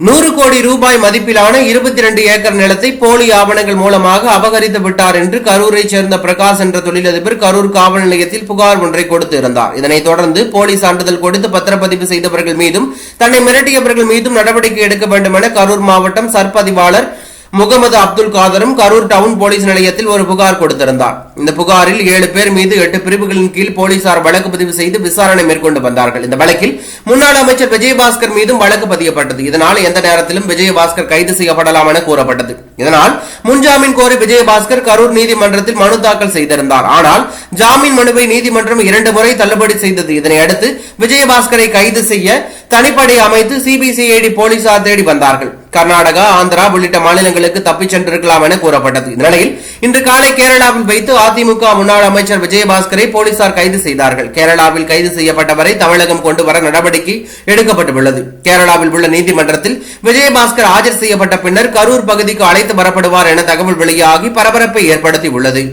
நூறு கோடி ரூபாய் மதிப்பிலான இருபத்தி ரெண்டு ஏக்கர் நிலத்தை போலி ஆவணங்கள் மூலமாக அபகரித்து விட்டார் என்று கரூரைச் சேர்ந்த பிரகாஷ் என்ற தொழிலதிபர் கரூர் காவல் நிலையத்தில் புகார் ஒன்றை கொடுத்து இருந்தார். இதனைத் தொடர்ந்து போலி சான்றிதழ் கொடுத்து பத்திரப்பதிவு செய்தவர்கள் மீதும் தன்னை மிரட்டியவர்கள் மீதும் நடவடிக்கை எடுக்க வேண்டும் என கரூர் மாவட்டம் சர்பதிவாளர் முகமது அப்துல் காதரும் கரூர் டவுன் போலீஸ் நிலையத்தில் ஒரு புகார் கொடுத்திருந்தார். இந்த புகாரில் ஏழு பேர் மீது எட்டு பிரிவுகளின் கீழ் போலீசார் வழக்கு பதிவு செய்து விசாரணை மேற்கொண்டு வந்தார்கள். இந்த வழக்கில் முன்னாள் அமைச்சர் விஜயபாஸ்கர் மீதும் வழக்கு பதியப்பட்டது. இதனால் எந்த நேரத்திலும் விஜயபாஸ்கர் கைது செய்யப்படலாம் என கூறப்பட்டது. இதனால் முன்ஜாமீன் கோரி விஜயபாஸ்கர் கரூர் நீதிமன்றத்தில் மனு தாக்கல் செய்திருந்தார். ஆனால் ஜாமீன் மனுவை நீதிமன்றம் இரண்டு முறை தள்ளுபடி செய்தது. இதனை அடுத்து விஜயபாஸ்கரை கைது செய்ய தனிப்படை அமைத்து சிபிசிஐடி போலீசார் தேடி வந்தார்கள். கர்நாடகா ஆந்திரா உள்ளிட்ட மாநிலங்களுக்கு தப்பிச் சென்றிருக்கலாம் என கூறப்பட்டது. இந்த நிலையில் இன்று காலை கேரளாவில் வைத்து அதிமுக முன்னாள் அமைச்சர் விஜயபாஸ்கரை போலீசார் கைது செய்தார்கள். கேரளாவில் கைது செய்யப்பட்டவரை தமிழகம் கொண்டு வர நடவடிக்கை எடுக்கப்பட்டுள்ளது. கேரளாவில் உள்ள நீதிமன்றத்தில் விஜயபாஸ்கர் ஆஜர் செய்யப்பட்ட பின்னர் கரூர் பகுதிக்கு அழைத்து வரப்படுவார் என தகவல் வெளியாகி பரபரப்பை ஏற்படுத்தியுள்ளது.